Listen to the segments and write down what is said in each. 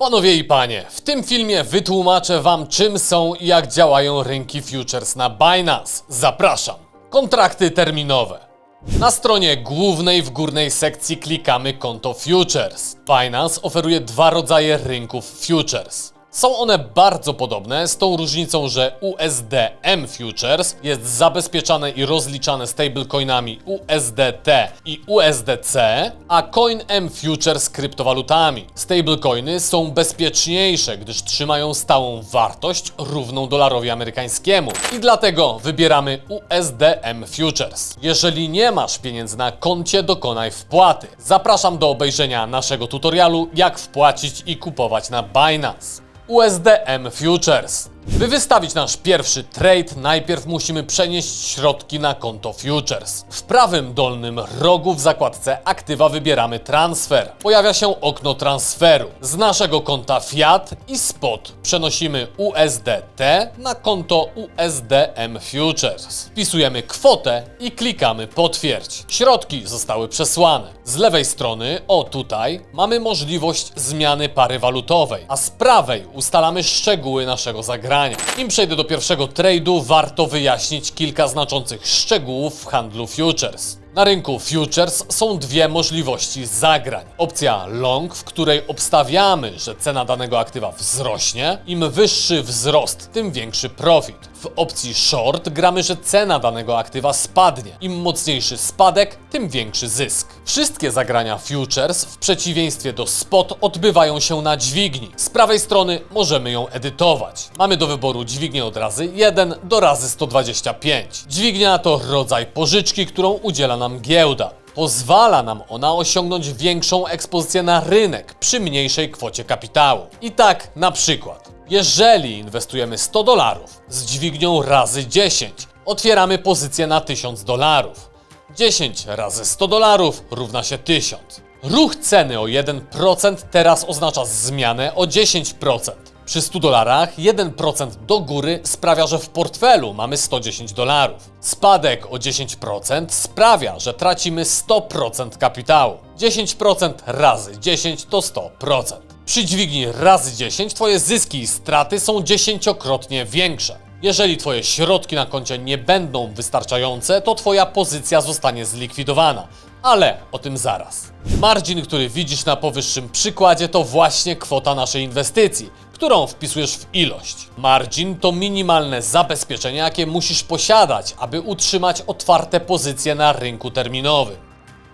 Panowie i panie, w tym filmie wytłumaczę wam czym są i jak działają rynki futures na Binance. Zapraszam. Kontrakty terminowe. Na stronie głównej w górnej sekcji klikamy konto futures. Binance oferuje dwa rodzaje rynków futures. Są one bardzo podobne, z tą różnicą, że USDM Futures jest zabezpieczane i rozliczane stablecoinami USDT i USDC, a CoinM Futures kryptowalutami. Stablecoiny są bezpieczniejsze, gdyż trzymają stałą wartość równą dolarowi amerykańskiemu i dlatego wybieramy USDM Futures. Jeżeli nie masz pieniędzy na koncie, dokonaj wpłaty. Zapraszam do obejrzenia naszego tutorialu, jak wpłacić i kupować na Binance. USDM Futures. By wystawić nasz pierwszy trade, najpierw musimy przenieść środki na konto Futures. W prawym dolnym rogu w zakładce Aktywa wybieramy Transfer. Pojawia się okno transferu. Z naszego konta Fiat i Spot przenosimy USDT na konto USDM Futures. Wpisujemy kwotę i klikamy Potwierdź. Środki zostały przesłane. Z lewej strony, o tutaj, mamy możliwość zmiany pary walutowej, a z prawej ustalamy szczegóły naszego zagrania. Im przejdę do pierwszego trade'u, warto wyjaśnić kilka znaczących szczegółów w handlu futures. Na rynku futures są dwie możliwości zagrań. Opcja long, w której obstawiamy, że cena danego aktywa wzrośnie. Im wyższy wzrost, tym większy profit. W opcji short gramy, że cena danego aktywa spadnie. Im mocniejszy spadek, tym większy zysk. Wszystkie zagrania futures, w przeciwieństwie do spot, odbywają się na dźwigni. Z prawej strony możemy ją edytować. Mamy do wyboru dźwignię od razy 1 do razy 125. Dźwignia to rodzaj pożyczki, którą udziela nam giełda. Pozwala nam ona osiągnąć większą ekspozycję na rynek przy mniejszej kwocie kapitału. I tak na przykład, jeżeli inwestujemy 100 dolarów z dźwignią razy 10, otwieramy pozycję na 1000 dolarów. 10 razy 100 dolarów równa się 1000. Ruch ceny o 1% teraz oznacza zmianę o 10%. Przy 100 dolarach 1% do góry sprawia, że w portfelu mamy 110 dolarów. Spadek o 10% sprawia, że tracimy 100% kapitału. 10% razy 10 to 100%. Przy dźwigni razy 10 Twoje zyski i straty są dziesięciokrotnie większe. Jeżeli Twoje środki na koncie nie będą wystarczające, to Twoja pozycja zostanie zlikwidowana. Ale o tym zaraz. Margin, który widzisz na powyższym przykładzie, to właśnie kwota naszej inwestycji, którą wpisujesz w ilość. Margin to minimalne zabezpieczenie, jakie musisz posiadać, aby utrzymać otwarte pozycje na rynku terminowym.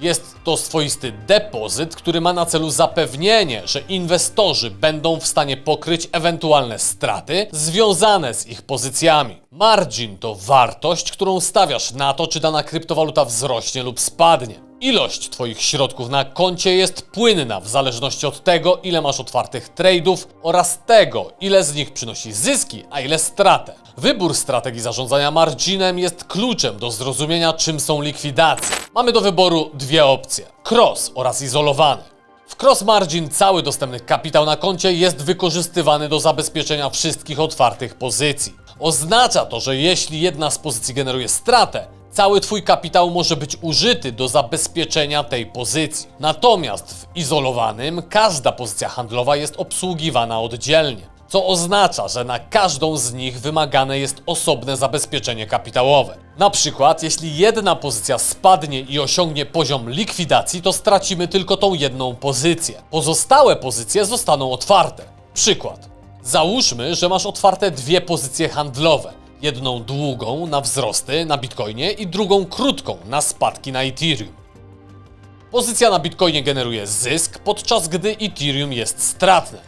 Jest to swoisty depozyt, który ma na celu zapewnienie, że inwestorzy będą w stanie pokryć ewentualne straty związane z ich pozycjami. Margin to wartość, którą stawiasz na to, czy dana kryptowaluta wzrośnie lub spadnie. Ilość Twoich środków na koncie jest płynna w zależności od tego, ile masz otwartych trade'ów oraz tego, ile z nich przynosi zyski, a ile stratę. Wybór strategii zarządzania marginem jest kluczem do zrozumienia, czym są likwidacje. Mamy do wyboru dwie opcje: cross oraz izolowany. W cross margin cały dostępny kapitał na koncie jest wykorzystywany do zabezpieczenia wszystkich otwartych pozycji. Oznacza to, że jeśli jedna z pozycji generuje stratę, cały Twój kapitał może być użyty do zabezpieczenia tej pozycji. Natomiast w izolowanym każda pozycja handlowa jest obsługiwana oddzielnie, co oznacza, że na każdą z nich wymagane jest osobne zabezpieczenie kapitałowe. Na przykład, jeśli jedna pozycja spadnie i osiągnie poziom likwidacji, to stracimy tylko tą jedną pozycję. Pozostałe pozycje zostaną otwarte. Przykład. Załóżmy, że masz otwarte dwie pozycje handlowe. Jedną długą na wzrosty na Bitcoinie i drugą krótką na spadki na Ethereum. Pozycja na Bitcoinie generuje zysk, podczas gdy Ethereum jest stratne.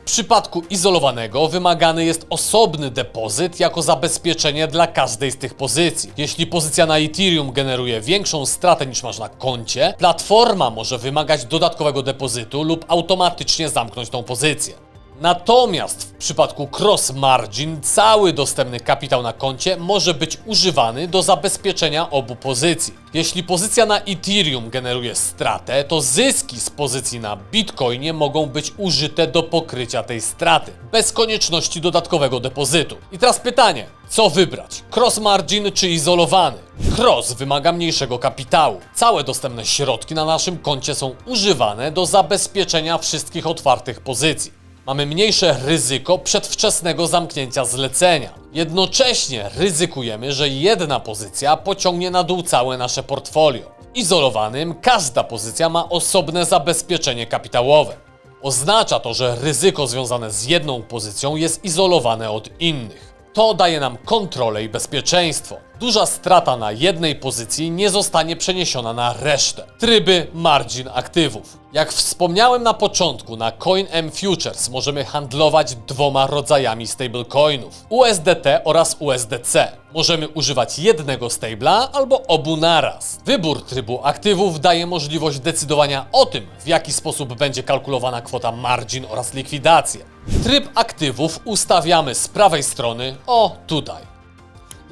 W przypadku izolowanego wymagany jest osobny depozyt jako zabezpieczenie dla każdej z tych pozycji. Jeśli pozycja na Ethereum generuje większą stratę niż masz na koncie, platforma może wymagać dodatkowego depozytu lub automatycznie zamknąć tą pozycję. Natomiast w przypadku cross margin cały dostępny kapitał na koncie może być używany do zabezpieczenia obu pozycji. Jeśli pozycja na Ethereum generuje stratę, to zyski z pozycji na Bitcoinie mogą być użyte do pokrycia tej straty, bez konieczności dodatkowego depozytu. I teraz pytanie, co wybrać? Cross margin czy izolowany? Cross wymaga mniejszego kapitału. Całe dostępne środki na naszym koncie są używane do zabezpieczenia wszystkich otwartych pozycji. Mamy mniejsze ryzyko przedwczesnego zamknięcia zlecenia. Jednocześnie ryzykujemy, że jedna pozycja pociągnie na dół całe nasze portfolio. Izolowanym każda pozycja ma osobne zabezpieczenie kapitałowe. Oznacza to, że ryzyko związane z jedną pozycją jest izolowane od innych. To daje nam kontrolę i bezpieczeństwo. Duża strata na jednej pozycji nie zostanie przeniesiona na resztę. Tryby margin aktywów. Jak wspomniałem na początku, na CoinM Futures możemy handlować dwoma rodzajami stablecoinów: USDT oraz USDC. Możemy używać jednego stabla albo obu naraz. Wybór trybu aktywów daje możliwość decydowania o tym, w jaki sposób będzie kalkulowana kwota margin oraz likwidacje. Tryb aktywów ustawiamy z prawej strony, o tutaj.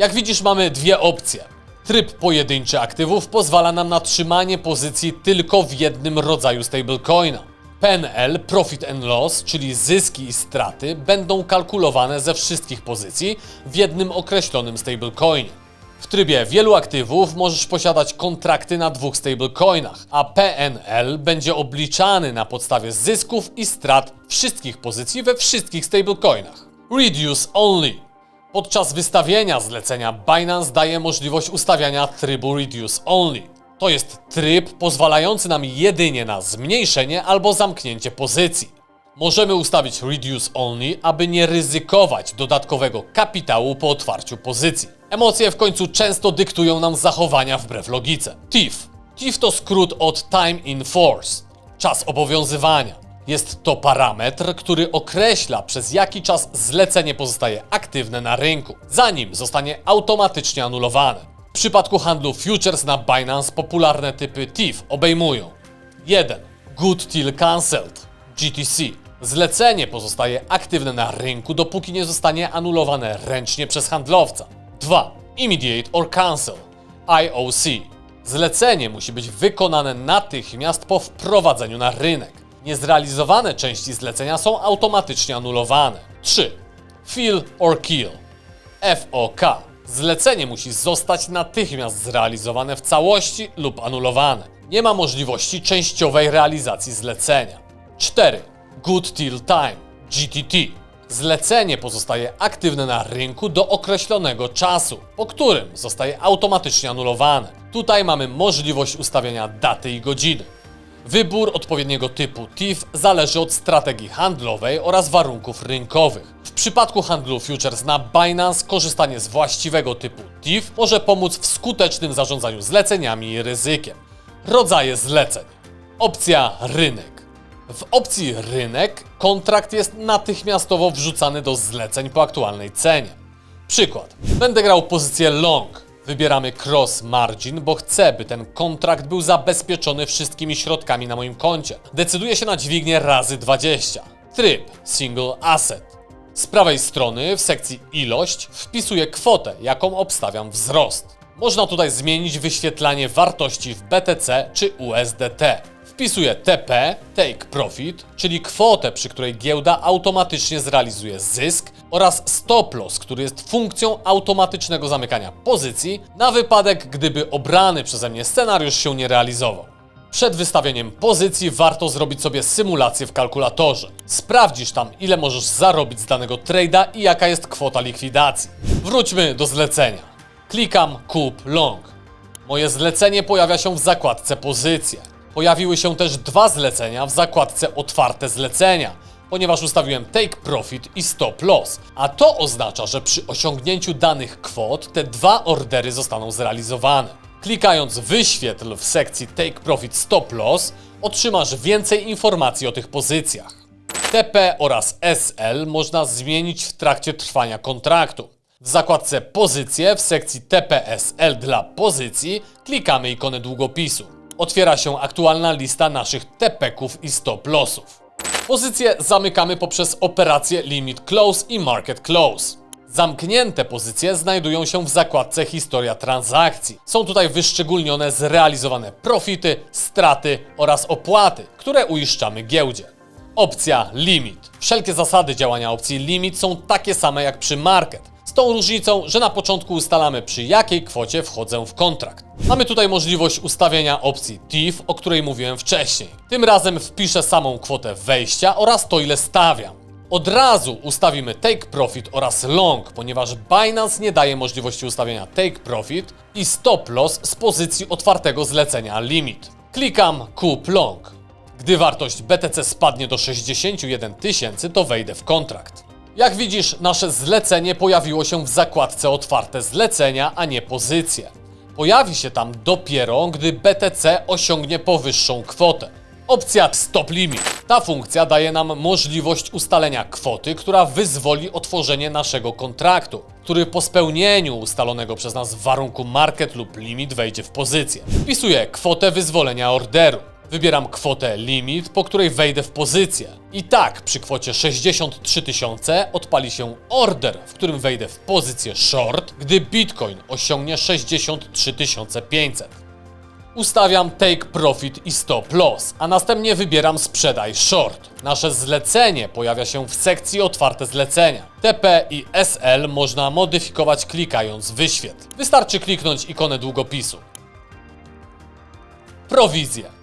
Jak widzisz, mamy dwie opcje. Tryb pojedynczy aktywów pozwala nam na trzymanie pozycji tylko w jednym rodzaju stablecoina. PNL, Profit and Loss, czyli zyski i straty, będą kalkulowane ze wszystkich pozycji w jednym określonym stablecoinie. W trybie wielu aktywów możesz posiadać kontrakty na dwóch stablecoinach, a PNL będzie obliczany na podstawie zysków i strat wszystkich pozycji we wszystkich stablecoinach. Reduce Only Podczas wystawienia zlecenia Binance daje możliwość ustawiania trybu Reduce Only. To jest tryb pozwalający nam jedynie na zmniejszenie albo zamknięcie pozycji. Możemy ustawić Reduce Only, aby nie ryzykować dodatkowego kapitału po otwarciu pozycji. Emocje w końcu często dyktują nam zachowania wbrew logice. TIF. TIF to skrót od Time in Force, czas obowiązywania. Jest to parametr, który określa przez jaki czas zlecenie pozostaje aktywne na rynku, zanim zostanie automatycznie anulowane. W przypadku handlu futures na Binance popularne typy TIF obejmują 1. Good Till Cancelled GTC. Zlecenie pozostaje aktywne na rynku, dopóki nie zostanie anulowane ręcznie przez handlowca. 2. Immediate or Cancel IOC. Zlecenie musi być wykonane natychmiast po wprowadzeniu na rynek. Niezrealizowane części zlecenia są automatycznie anulowane. 3. Fill or kill. FOK. Zlecenie musi zostać natychmiast zrealizowane w całości lub anulowane. Nie ma możliwości częściowej realizacji zlecenia. 4. Good Till Time. GTT. Zlecenie pozostaje aktywne na rynku do określonego czasu, po którym zostaje automatycznie anulowane. Tutaj mamy możliwość ustawienia daty i godziny. Wybór odpowiedniego typu TIF zależy od strategii handlowej oraz warunków rynkowych. W przypadku handlu futures na Binance korzystanie z właściwego typu TIF może pomóc w skutecznym zarządzaniu zleceniami i ryzykiem. Rodzaje zleceń. Opcja rynek. W opcji rynek kontrakt jest natychmiastowo wrzucany do zleceń po aktualnej cenie. Przykład. Będę grał pozycję long. Wybieramy cross margin, bo chcę, by ten kontrakt był zabezpieczony wszystkimi środkami na moim koncie. Decyduję się na dźwignię razy 20. Tryb single asset. Z prawej strony w sekcji ilość wpisuję kwotę, jaką obstawiam wzrost. Można tutaj zmienić wyświetlanie wartości w BTC czy USDT. Wpisuję TP, Take Profit, czyli kwotę, przy której giełda automatycznie zrealizuje zysk oraz Stop Loss, który jest funkcją automatycznego zamykania pozycji na wypadek, gdyby obrany przeze mnie scenariusz się nie realizował. Przed wystawieniem pozycji warto zrobić sobie symulację w kalkulatorze. Sprawdzisz tam, ile możesz zarobić z danego trade'a i jaka jest kwota likwidacji. Wróćmy do zlecenia. Klikam Kup Long. Moje zlecenie pojawia się w zakładce Pozycje. Pojawiły się też dwa zlecenia w zakładce Otwarte zlecenia, ponieważ ustawiłem Take Profit i Stop Loss, a to oznacza, że przy osiągnięciu danych kwot te dwa ordery zostaną zrealizowane. Klikając Wyświetl w sekcji Take Profit Stop Loss otrzymasz więcej informacji o tych pozycjach. TP oraz SL można zmienić w trakcie trwania kontraktu. W zakładce Pozycje w sekcji TPSL dla pozycji klikamy ikonę długopisu otwiera się aktualna lista naszych tepeków i stop lossów. Pozycje zamykamy poprzez operację Limit Close i Market Close. Zamknięte pozycje znajdują się w zakładce Historia transakcji. Są tutaj wyszczególnione zrealizowane profity, straty oraz opłaty, które uiszczamy giełdzie. Opcja Limit. Wszelkie zasady działania opcji Limit są takie same jak przy Market. Z tą różnicą, że na początku ustalamy przy jakiej kwocie wchodzę w kontrakt. Mamy tutaj możliwość ustawienia opcji TIF, o której mówiłem wcześniej. Tym razem wpiszę samą kwotę wejścia oraz to ile stawiam. Od razu ustawimy Take Profit oraz Long, ponieważ Binance nie daje możliwości ustawienia Take Profit i Stop Loss z pozycji otwartego zlecenia Limit. Klikam Kup Long. Gdy wartość BTC spadnie do 61 tysięcy, to wejdę w kontrakt. Jak widzisz, nasze zlecenie pojawiło się w zakładce otwarte zlecenia, a nie pozycje. Pojawi się tam dopiero, gdy BTC osiągnie powyższą kwotę. Opcja Stop Limit. Ta funkcja daje nam możliwość ustalenia kwoty, która wyzwoli otworzenie naszego kontraktu, który po spełnieniu ustalonego przez nas warunku market lub limit wejdzie w pozycję. Wpisuję kwotę wyzwolenia orderu. Wybieram kwotę limit, po której wejdę w pozycję. I tak przy kwocie 63 tysiące odpali się order, w którym wejdę w pozycję short, gdy Bitcoin osiągnie 63 500. Ustawiam Take Profit i Stop Loss, a następnie wybieram Sprzedaj Short. Nasze zlecenie pojawia się w sekcji Otwarte zlecenia. TP i SL można modyfikować klikając Wyświetl. Wystarczy kliknąć ikonę długopisu. Prowizje.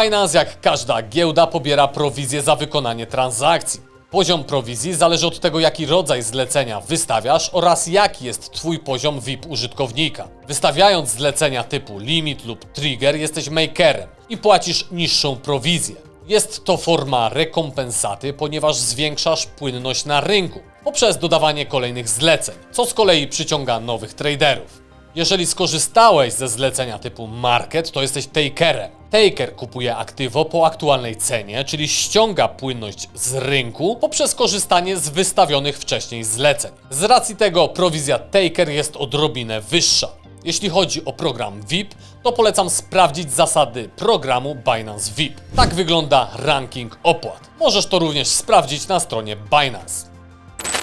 Binance, jak każda giełda, pobiera prowizję za wykonanie transakcji. Poziom prowizji zależy od tego, jaki rodzaj zlecenia wystawiasz oraz jaki jest Twój poziom VIP użytkownika. Wystawiając zlecenia typu limit lub trigger, jesteś makerem i płacisz niższą prowizję. Jest to forma rekompensaty, ponieważ zwiększasz płynność na rynku poprzez dodawanie kolejnych zleceń, co z kolei przyciąga nowych traderów. Jeżeli skorzystałeś ze zlecenia typu market, to jesteś takerem. Taker kupuje aktywo po aktualnej cenie, czyli ściąga płynność z rynku poprzez korzystanie z wystawionych wcześniej zleceń. Z racji tego prowizja taker jest odrobinę wyższa. Jeśli chodzi o program VIP, to polecam sprawdzić zasady programu Binance VIP. Tak wygląda ranking opłat. Możesz to również sprawdzić na stronie Binance.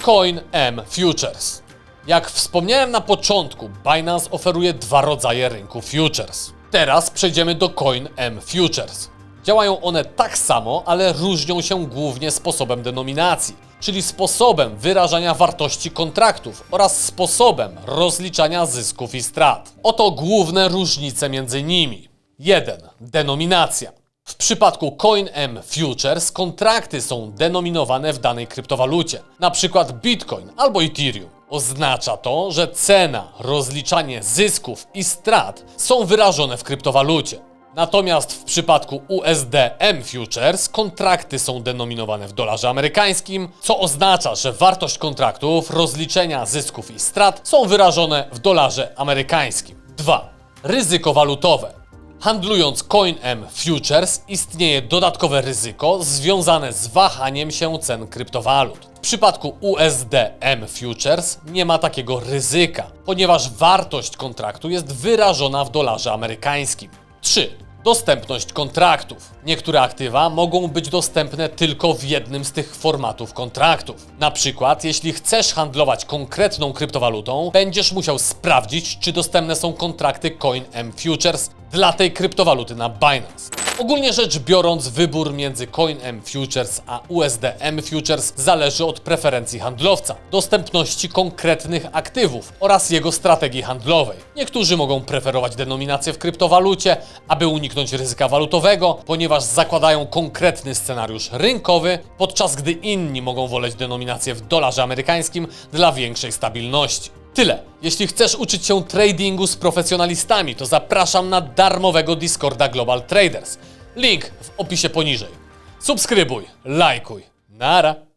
Coin M Futures. Jak wspomniałem na początku, Binance oferuje dwa rodzaje rynku futures. Teraz przejdziemy do Coin M Futures. Działają one tak samo, ale różnią się głównie sposobem denominacji, czyli sposobem wyrażania wartości kontraktów oraz sposobem rozliczania zysków i strat. Oto główne różnice między nimi. 1. Denominacja. W przypadku CoinM Futures kontrakty są denominowane w danej kryptowalucie, przykład Bitcoin albo Ethereum. Oznacza to, że cena, rozliczanie zysków i strat są wyrażone w kryptowalucie. Natomiast w przypadku USDM Futures kontrakty są denominowane w dolarze amerykańskim, co oznacza, że wartość kontraktów, rozliczenia zysków i strat są wyrażone w dolarze amerykańskim. 2. Ryzyko walutowe. Handlując CoinM Futures istnieje dodatkowe ryzyko związane z wahaniem się cen kryptowalut. W przypadku USDM Futures nie ma takiego ryzyka, ponieważ wartość kontraktu jest wyrażona w dolarze amerykańskim. 3. Dostępność kontraktów. Niektóre aktywa mogą być dostępne tylko w jednym z tych formatów kontraktów. Na przykład, jeśli chcesz handlować konkretną kryptowalutą, będziesz musiał sprawdzić, czy dostępne są kontrakty CoinM Futures dla tej kryptowaluty na Binance. Ogólnie rzecz biorąc, wybór między CoinM Futures a USDM Futures zależy od preferencji handlowca, dostępności konkretnych aktywów oraz jego strategii handlowej. Niektórzy mogą preferować denominację w kryptowalucie, aby uniknąć ryzyka walutowego, ponieważ zakładają konkretny scenariusz rynkowy, podczas gdy inni mogą woleć denominację w dolarze amerykańskim dla większej stabilności. Tyle. Jeśli chcesz uczyć się tradingu z profesjonalistami, to zapraszam na darmowego Discorda Global Traders. Link w opisie poniżej. Subskrybuj, lajkuj. Nara.